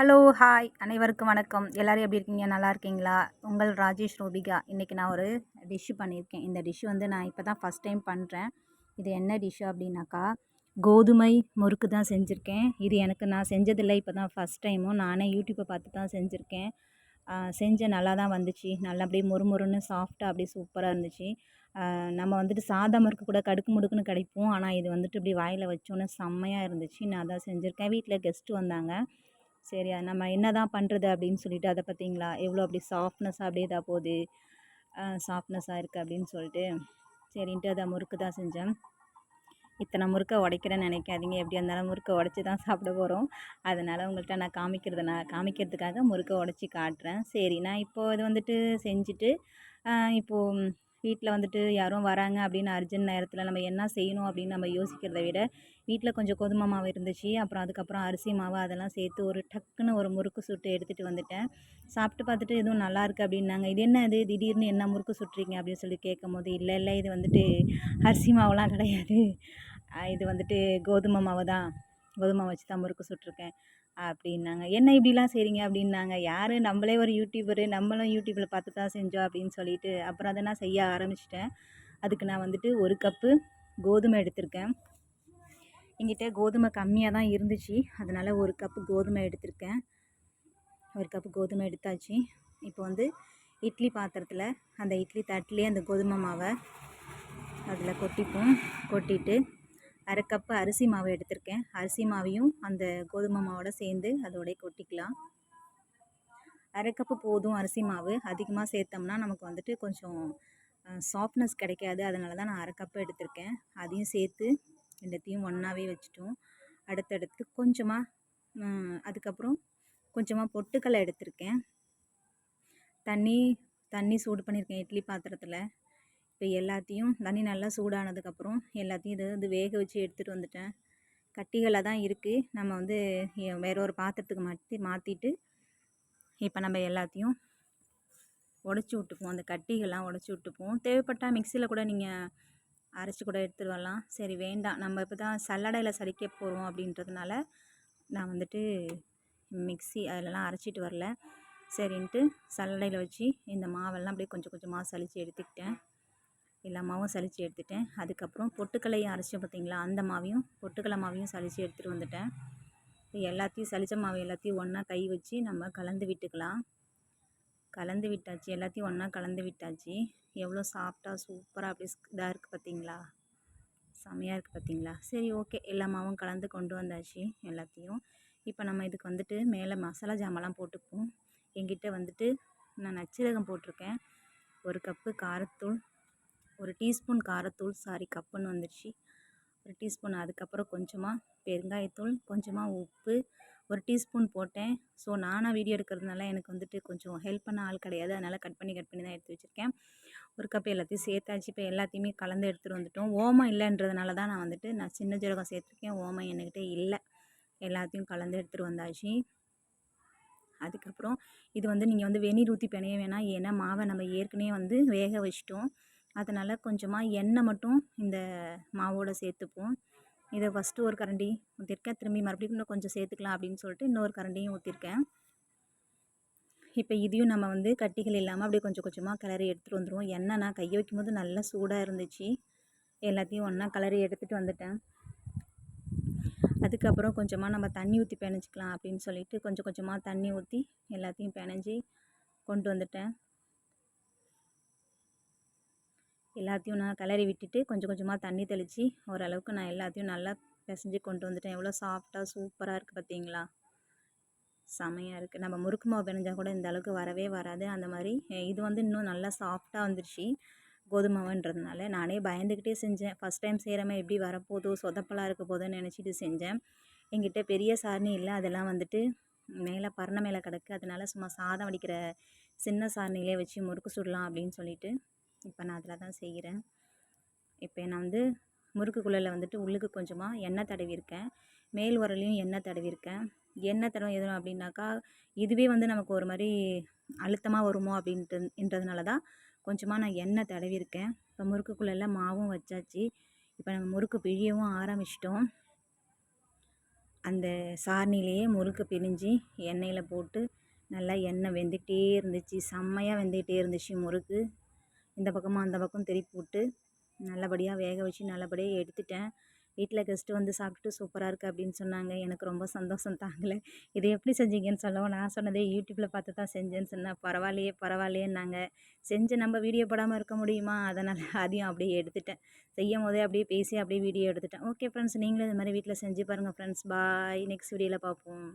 Hello hi அனைவருக்கும் வணக்கம். எல்லோரும் எப்படி இருக்கீங்க? நல்லா இருக்கீங்களா? உங்கள் ராஜேஷ் ரோபிகா. இன்றைக்கி நான் ஒரு டிஷ்ஷு பண்ணியிருக்கேன். இந்த டிஷ்ஷு வந்து நான் இப்போ தான் ஃபஸ்ட் டைம் பண்ணுறேன் இது என்ன டிஷ்ஷு அப்படின்னாக்கா கோதுமை முறுக்கு தான் செஞ்சுருக்கேன். இது எனக்கு நான் செஞ்சதில்லை. இப்போ தான் ஃபஸ்ட் டைமும் நானே யூடியூப்பை பார்த்து தான் செஞ்சுருக்கேன். செஞ்ச நல்லா தான் வந்துச்சு. நல்லா அப்படியே முறுமுறுன்னு சாஃப்டாக அப்படியே சூப்பராக இருந்துச்சு. நம்ம வந்துட்டு சாதா முறுக்கு கூட கடுக்கு முடுக்குன்னு கிடைப்போம். ஆனால் இது வந்துட்டு இப்படி வாயில் வச்சோன்னே செம்மையாக இருந்துச்சு. நான் தான் செஞ்சுருக்கேன். வீட்டில் கெஸ்ட்டு வந்தாங்க. சரி அது நம்ம என்ன தான் பண்ணுறது அப்படின்னு சொல்லிட்டு அதை பார்த்தீங்களா எவ்வளோ அப்படி சாஃப்ட்னஸ்ஸாக அப்படியே இதாக போகுது. சாஃப்ட்னஸ்ஸாக இருக்குது அப்படின்னு சொல்லிட்டு. சரின்ட்டு அதை முறுக்கு தான் செஞ்சேன். இத்தனை முறுக்கை உடைக்கிறேன்னு நினைக்காதீங்க. எப்படி இருந்தாலும் முறுக்கை உடச்சி தான் சாப்பிட போகிறோம் அதனால் உங்கள்கிட்ட நான் காமிக்கிறது நான் காமிக்கிறதுக்காக முறுக்கை உடச்சி காட்டுறேன். சரி நான் இப்போது இது வந்துட்டு செஞ்சுட்டு இப்போது வீட்டில் வந்துட்டு யாரும் வராங்க அப்படின்னு அர்ஜென்ட் நேரத்தில் நம்ம என்ன செய்யணும் அப்படின்னு நம்ம யோசிக்கிறத விட வீட்டில் கொஞ்சம் கோதுமை மாவு இருந்துச்சு அப்புறம் அதுக்கப்புறம் அரிசி மாவு அதெல்லாம் சேர்த்து ஒரு டக்குன்னு ஒரு முறுக்கு சுட்டு எடுத்துகிட்டு வந்துட்டேன். சாப்பிட்டு பார்த்துட்டு எதுவும் நல்லா இருக்குது அப்படின்னாங்க. இது என்ன இது? திடீர்னு என்ன முறுக்கு சுட்டுறீங்க அப்படின்னு சொல்லி கேட்கும் போது இல்லை இல்லை இது வந்துட்டு அரிசி மாவுலாம் கிடையாது. இது வந்துட்டு கோதுமை மாவு தான். கோதுமை வச்சு தான் முறுக்கு சுட்டிருக்கேன். அப்படின்னாங்க. என்ன இப்படிலாம் செய்கிறீங்க அப்படின்னாங்க. யார்? நம்மளே ஒரு யூடியூபரு நம்மளும் யூடியூப்பில் பார்த்து தான் செஞ்சோம் அப்படின்னு சொல்லிட்டு அப்புறம் அதை நான் செய்ய ஆரம்பிச்சிட்டேன். அதுக்கு நான் வந்துட்டு ஒரு கப்பு கோதுமை எடுத்திருக்கேன். எங்கிட்ட கோதுமை கம்மியாக தான் இருந்துச்சு. அதனால் ஒரு கப்பு கோதுமை எடுத்திருக்கேன். ஒரு கப்பு கோதுமை எடுத்தாச்சு. இப்போ வந்து இட்லி பாத்திரத்தில் அந்த இட்லி தட்டிலே அந்த கோதுமை மாவை அதில் கொட்டிப்போம். கொட்டிட்டு அரை கப்பு அரிசி மாவு எடுத்திருக்கேன். அரிசி மாவையும் அந்த கோதுமை மாவோட சேர்ந்து அதோடய கொட்டிக்கலாம். அரை கப்பு போதும் அரிசி மாவு. அதிகமாக சேர்த்தோம்னா நமக்கு வந்துட்டு கொஞ்சம் சாஃப்ட்னஸ் கிடைக்காது. அதனால தான் நான் அரை கப்பு எடுத்திருக்கேன். அதையும் சேர்த்து ரெண்டுத்தையும் ஒன்றாவே வச்சுட்டோம். அடுத்தடுத்து கொஞ்சமாக அதுக்கப்புறம் கொஞ்சமாக பொட்டுக்கடலை எடுத்திருக்கேன். தண்ணி தண்ணி சூடு பண்ணியிருக்கேன் இட்லி பாத்திரத்தில். இப்போ எல்லாத்தையும் தண்ணி நல்லா சூடானதுக்கப்புறம் எல்லாத்தையும் இது வந்து வேக வச்சு எடுத்துகிட்டு வந்துட்டேன். கட்டிகளாக தான் இருக்குது நம்ம வந்து வேற ஒரு பாத்திரத்துக்கு மாற்றி மாற்றிட்டு இப்போ நம்ம எல்லாத்தையும் உடச்சி விட்டுப்போம் அந்த கட்டிகள்லாம் உடச்சி விட்டுப்போம் தேவைப்பட்டால் மிக்சியில் கூட நீங்கள் அரைச்சி கூட எடுத்துகிட்டு வரலாம். சரி வேண்டாம். நம்ம இப்போ தான் சல்லடையில் சலிக்க போகிறோம் அப்படின்றதுனால நான் வந்துட்டு மிக்சி அதிலலாம் அரைச்சிட்டு வரல. சரின்ட்டு சல்லடையில் வச்சு இந்த மாவெல்லாம் அப்படியே கொஞ்சம் கொஞ்சமாக சலித்து எடுத்துக்கிட்டேன். எல்லா மாவும் சலித்து எடுத்துட்டேன். அதுக்கப்புறம் பொட்டுக்கலையும் அரைச்சோம் பார்த்திங்களா? அந்த மாவையும் பொட்டுக்கடலை மாவையும் சலித்து எடுத்துகிட்டு வந்துட்டேன். எல்லாத்தையும் சலித்த மாவு எல்லாத்தையும் ஒன்றா கை வச்சு நம்ம கலந்து விட்டுக்கலாம். கலந்து விட்டாச்சு. எல்லாத்தையும் ஒன்றா கலந்து விட்டாச்சு. எவ்வளோ சாஃப்டாக சூப்பராக அப்படி இதாக இருக்குது பார்த்திங்களா? செமையாக இருக்குது பார்த்திங்களா? சரி ஓகே. எல்லா மாவும் கலந்து கொண்டு வந்தாச்சு எல்லாத்தையும். இப்போ நம்ம இதுக்கு வந்துட்டு மேலே மசாலா ஜாமான்லாம் போட்டுப்போம். எங்கிட்ட வந்துட்டு நான் நச்சீரகம் போட்டிருக்கேன். ஒரு கப்பு காரத்தூள் ஒரு டீஸ்பூன் காரத்தூள் சாரி கப்புன்னு வந்துடுச்சு ஒரு டீஸ்பூன் அதுக்கப்புறம் கொஞ்சமாக பெருங்காயத்தூள் கொஞ்சமாக உப்பு ஒரு டீஸ்பூன் போட்டேன். ஸோ நானாக வீடியோ எடுக்கிறதுனால எனக்கு வந்துட்டு கொஞ்சம் ஹெல்ப் பண்ண ஆள் கிடையாது. அதனால் கட் பண்ணி கட் பண்ணி தான் எடுத்து வச்சுருக்கேன். ஒரு கப் எல்லாத்தையும் சேர்த்தாச்சு. இப்போ எல்லாத்தையுமே கலந்து எடுத்துகிட்டு வந்துட்டோம். ஓமம் இல்லைன்றதுனால தான் நான் வந்துட்டு நான் சின்ன ஜீரகம் சேர்த்துருக்கேன். ஓமம் என்கிட்ட இல்லை. எல்லாத்தையும் கலந்து எடுத்துகிட்டு வந்தாச்சு. அதுக்கப்புறம் இது வந்து நீங்கள் வந்து வெந்நீர் ஊற்றி பிணைய வேணாம். ஏன்னா மாவை நம்ம ஏற்கனவே வந்து வேக வச்சிட்டோம். அதனால் கொஞ்சமாக எண்ணெய் மட்டும் இந்த மாவோடு சேர்த்துப்போம். இதை ஃபஸ்ட்டு ஒரு கரண்டி ஊற்றிருக்கேன் திரும்பி மறுபடியும் இன்னும் கொஞ்சம் சேர்த்துக்கலாம் அப்படின்னு சொல்லிட்டு இன்னொரு கரண்டியும் ஊற்றிருக்கேன் இப்போ இதையும் நம்ம வந்து கட்டிகள் இல்லாமல் அப்படியே கொஞ்சம் கொஞ்சமாக கிளறி எடுத்துகிட்டு வந்துடுவோம் எண்ணெய் நான் கையை வைக்கும்போது நல்லா சூடாக இருந்துச்சு. எல்லாத்தையும் ஒன்றா கிளறி எடுத்துகிட்டு வந்துட்டேன். அதுக்கப்புறம் கொஞ்சமாக நம்ம தண்ணி ஊற்றி பிணைஞ்சிக்கலாம் அப்படின்னு சொல்லிட்டு கொஞ்சம் கொஞ்சமாக தண்ணி ஊற்றி எல்லாத்தையும் பிணைஞ்சி கொண்டு வந்துட்டேன். எல்லாத்தையும் நான் கிளறி விட்டுட்டு கொஞ்சம் கொஞ்சமாக தண்ணி தெளித்து ஓரளவுக்கு நான் எல்லாத்தையும் நல்லா பிசைஞ்சு கொண்டு வந்துட்டேன். எவ்வளோ சாஃப்டாக சூப்பராக இருக்குது பார்த்தீங்களா செமையாக இருக்குது நம்ம முறுக்கு மாவு பிணைஞ்சால் கூட இந்த அளவுக்கு வரவே வராது. அந்த மாதிரி இது வந்து இன்னும் நல்லா சாஃப்டாக வந்துருச்சு கோதுமாவுன்றதுனால. நானே பயந்துக்கிட்டே செஞ்சேன். ஃபஸ்ட் டைம் செய்கிறமே எப்படி வரப்போதோ சொதப்பலாக இருக்க போதோன்னு நினச்சிட்டு செஞ்சேன். எங்கிட்ட பெரிய சாரணி இல்லை. அதெல்லாம் வந்துட்டு மேலே பரண மேலே கிடக்கு. அதனால சும்மா சாதம் வடிக்கிற சின்ன சாரணிலே வச்சு முறுக்கு சுடலாம் அப்படின்னு சொல்லிட்டு இப்போ நான் அதில் தான் செய்கிறேன். இப்போ நான் வந்து முறுக்கு குழலில் வந்துட்டு உள்ளுக்கு கொஞ்சமாக எண்ணெய் தடவிருக்கேன் மேல் உரலையும் எண்ணெய் தடவிருக்கேன் எண்ணெய் தடவை எதுவும் அப்படின்னாக்கா இதுவே வந்து நமக்கு ஒரு மாதிரி அழுத்தமாக வருமோ அப்படின்ட்டுன்றதுனால தான் கொஞ்சமாக நான் எண்ணெய் தடவிருக்கேன் இப்போ முறுக்குக்குள்ளெல்லாம் மாவும் வச்சாச்சு. இப்போ நம்ம முறுக்கு பிழியவும் ஆரம்பிச்சிட்டோம். அந்த சாரணிலேயே முறுக்கு பிரிஞ்சு எண்ணெயில் போட்டு நல்லா எண்ணெய் வெந்துகிட்டே இருந்துச்சு. செம்மையாக வெந்துக்கிட்டே இருந்துச்சு முறுக்கு. இந்த பக்கமும் அந்த பக்கம் திருப்பி விட்டு நல்லபடியாக வேக வச்சு நல்லபடியாக எடுத்துட்டேன். வீட்டில் கெஸ்ட்டு வந்து சாப்பிட்டுட்டு சூப்பராக இருக்குது அப்படின்னு சொன்னாங்க. எனக்கு ரொம்ப சந்தோஷம் தாங்கலை. இது எப்படி செஞ்சீங்கன்னு சொல்லவும் நான் சொன்னதே யூடியூப்பில் பார்த்து தான் செஞ்சேன்னு சொன்னேன் பரவாயில்லையே பரவாயில்லையேன்னாங்க. செஞ்சு நம்ம வீடியோ போடாமல் இருக்க முடியுமா? அதனால் அதையும் அப்படியே எடுத்துட்டேன். செய்யும் போதே அப்படியே பேசி அப்படியே வீடியோ எடுத்துட்டேன். ஓகே ஃப்ரெண்ட்ஸ் நீங்களும் இது மாதிரி வீட்டில் செஞ்சு பாருங்கள் ஃப்ரெண்ட்ஸ் பாய் நெக்ஸ்ட் வீடியோவில் பார்ப்போம்.